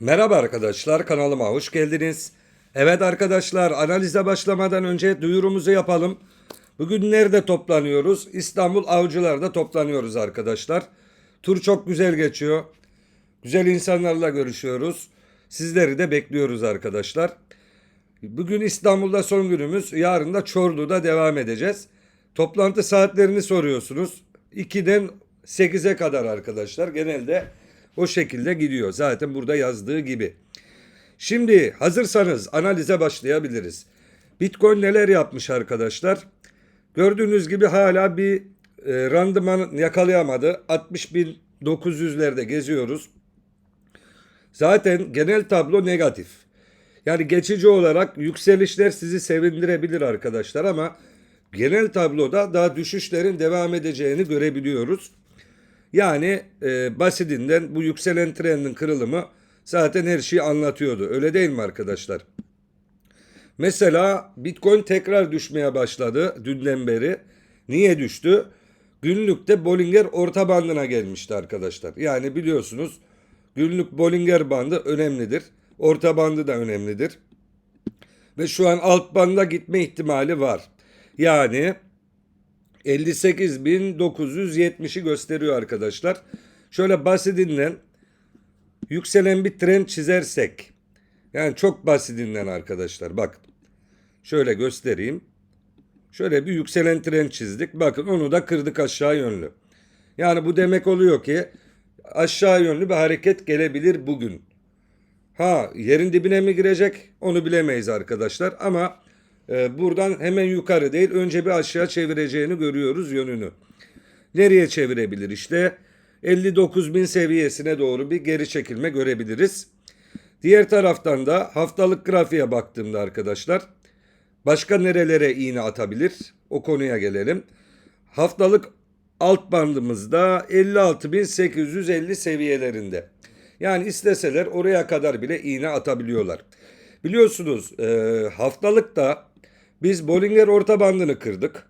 Merhaba arkadaşlar kanalıma hoş geldiniz. Evet arkadaşlar analize başlamadan önce duyurumuzu yapalım. Bugün nerede toplanıyoruz? İstanbul Avcılar'da toplanıyoruz arkadaşlar. Tur çok güzel geçiyor. Güzel insanlarla görüşüyoruz. Sizleri de bekliyoruz arkadaşlar. Bugün İstanbul'da son günümüz. Yarın da Çorlu'da devam edeceğiz. Toplantı saatlerini soruyorsunuz. 2'den 8'e kadar arkadaşlar. Genelde o şekilde gidiyor. Zaten burada yazdığı gibi. Şimdi hazırsanız analize başlayabiliriz. Bitcoin neler yapmış arkadaşlar? Gördüğünüz gibi hala bir e, randıman yakalayamadı. 60.900'lerde geziyoruz. Zaten genel tablo negatif. Yani geçici olarak yükselişler sizi sevindirebilir arkadaşlar ama genel tabloda daha düşüşlerin devam edeceğini görebiliyoruz. Yani e, basitinden bu yükselen trendin kırılımı zaten her şeyi anlatıyordu. Öyle değil mi arkadaşlar? Mesela Bitcoin tekrar düşmeye başladı dünden beri. Niye düştü? Günlükte Bollinger orta bandına gelmişti arkadaşlar. Yani biliyorsunuz günlük Bollinger bandı önemlidir. Orta bandı da önemlidir. Ve şu an alt banda gitme ihtimali var. Yani 58.970'i gösteriyor arkadaşlar. Şöyle basitinden yükselen bir trend çizersek yani çok basitinden arkadaşlar bak şöyle göstereyim. Şöyle bir yükselen trend çizdik. Bakın onu da kırdık aşağı yönlü. Yani bu demek oluyor ki aşağı yönlü bir hareket gelebilir bugün. Ha yerin dibine mi girecek onu bilemeyiz arkadaşlar ama e, buradan hemen yukarı değil önce bir aşağı çevireceğini görüyoruz yönünü. Nereye çevirebilir işte 59.000 seviyesine doğru bir geri çekilme görebiliriz. Diğer taraftan da haftalık grafiğe baktığımda arkadaşlar başka nerelere iğne atabilir o konuya gelelim. Haftalık alt bandımızda 56.850 seviyelerinde. Yani isteseler oraya kadar bile iğne atabiliyorlar. Biliyorsunuz e, haftalıkta biz Bollinger orta bandını kırdık.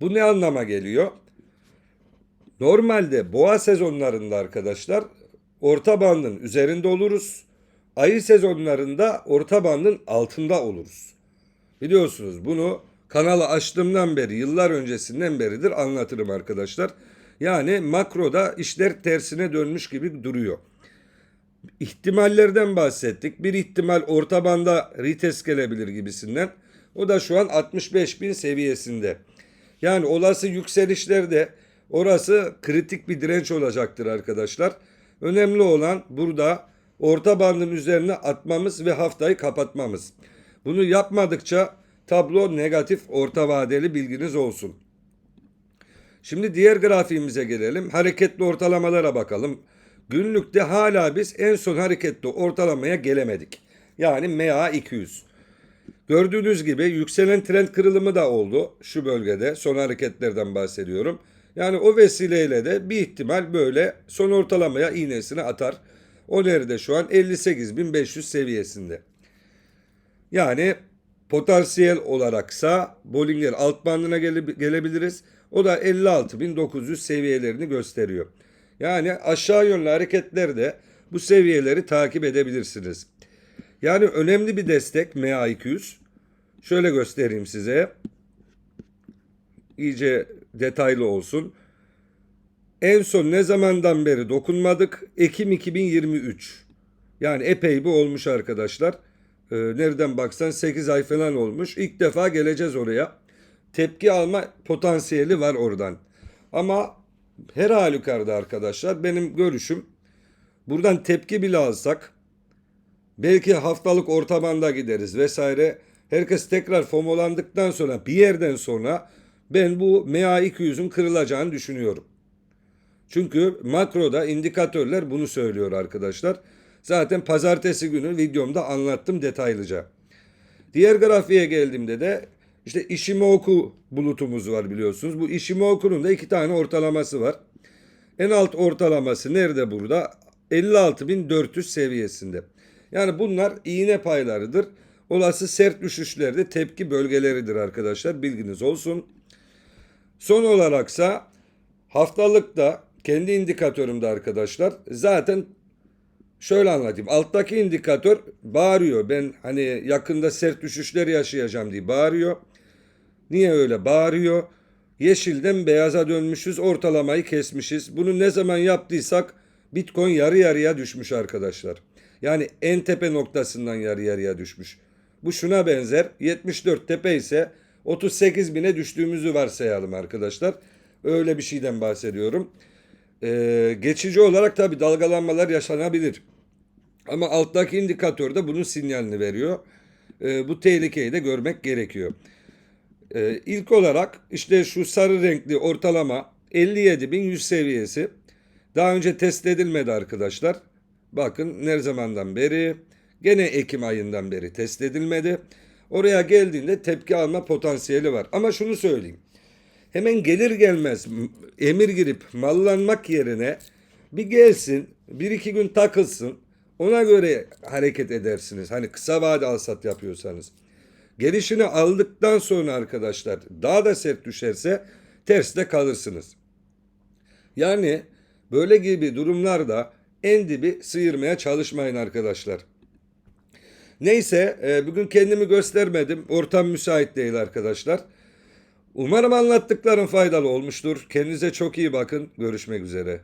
Bu ne anlama geliyor? Normalde boğa sezonlarında arkadaşlar orta bandın üzerinde oluruz. Ayı sezonlarında orta bandın altında oluruz. Biliyorsunuz bunu kanalı açtığımdan beri yıllar öncesinden beridir anlatırım arkadaşlar. Yani makroda işler tersine dönmüş gibi duruyor. İhtimallerden bahsettik. Bir ihtimal orta banda retest gelebilir gibisinden. O da şu an 65 bin seviyesinde. Yani olası yükselişlerde orası kritik bir direnç olacaktır arkadaşlar. Önemli olan burada orta bandın üzerine atmamız ve haftayı kapatmamız. Bunu yapmadıkça tablo negatif orta vadeli bilginiz olsun. Şimdi diğer grafiğimize gelelim. Hareketli ortalamalara bakalım. Günlükte hala biz en son hareketli ortalamaya gelemedik. Yani MA 200. Gördüğünüz gibi yükselen trend kırılımı da oldu şu bölgede. Son hareketlerden bahsediyorum. Yani o vesileyle de bir ihtimal böyle son ortalamaya iğnesini atar. O nerede şu an 58.500 seviyesinde. Yani potansiyel olaraksa Bollinger alt bandına gele, gelebiliriz. O da 56.900 seviyelerini gösteriyor. Yani aşağı yönlü hareketlerde bu seviyeleri takip edebilirsiniz. Yani önemli bir destek MA200. Şöyle göstereyim size. İyice detaylı olsun. En son ne zamandan beri dokunmadık? Ekim 2023. Yani epey bir olmuş arkadaşlar. Ee, nereden baksan 8 ay falan olmuş. İlk defa geleceğiz oraya. Tepki alma potansiyeli var oradan. Ama her halükarda arkadaşlar benim görüşüm buradan tepki bile alsak belki haftalık orta banda gideriz vesaire. Herkes tekrar fomolandıktan sonra bir yerden sonra ben bu MA200'ün kırılacağını düşünüyorum. Çünkü makroda indikatörler bunu söylüyor arkadaşlar. Zaten pazartesi günü videomda anlattım detaylıca. Diğer grafiğe geldiğimde de işte Ishimoku bulutumuz var biliyorsunuz. Bu Ishimoku'nun da iki tane ortalaması var. En alt ortalaması nerede burada? 56.400 seviyesinde. Yani bunlar iğne paylarıdır. Olası sert düşüşlerde tepki bölgeleridir arkadaşlar. Bilginiz olsun. Son olaraksa haftalıkta kendi indikatörümde arkadaşlar zaten Şöyle anlatayım. Alttaki indikatör bağırıyor. Ben hani yakında sert düşüşler yaşayacağım diye bağırıyor. Niye öyle bağırıyor? Yeşilden beyaza dönmüşüz, ortalamayı kesmişiz. Bunu ne zaman yaptıysak Bitcoin yarı yarıya düşmüş arkadaşlar. Yani en tepe noktasından yarı yarıya düşmüş. Bu şuna benzer. 74 tepe ise 38 bine düştüğümüzü varsayalım arkadaşlar. Öyle bir şeyden bahsediyorum. Ee, geçici olarak tabi dalgalanmalar yaşanabilir. Ama alttaki indikatör de bunun sinyalini veriyor. Ee, bu tehlikeyi de görmek gerekiyor. Ee, ilk olarak işte şu sarı renkli ortalama 57.100 seviyesi. Daha önce test edilmedi arkadaşlar. Bakın ne zamandan beri? Gene Ekim ayından beri test edilmedi. Oraya geldiğinde tepki alma potansiyeli var. Ama şunu söyleyeyim. Hemen gelir gelmez emir girip mallanmak yerine bir gelsin, bir iki gün takılsın. Ona göre hareket edersiniz. Hani kısa vade alsat yapıyorsanız. Gelişini aldıktan sonra arkadaşlar daha da sert düşerse terste kalırsınız. Yani böyle gibi durumlarda en dibi sıyırmaya çalışmayın arkadaşlar. Neyse e, bugün kendimi göstermedim. Ortam müsait değil arkadaşlar. Umarım anlattıklarım faydalı olmuştur. Kendinize çok iyi bakın. Görüşmek üzere.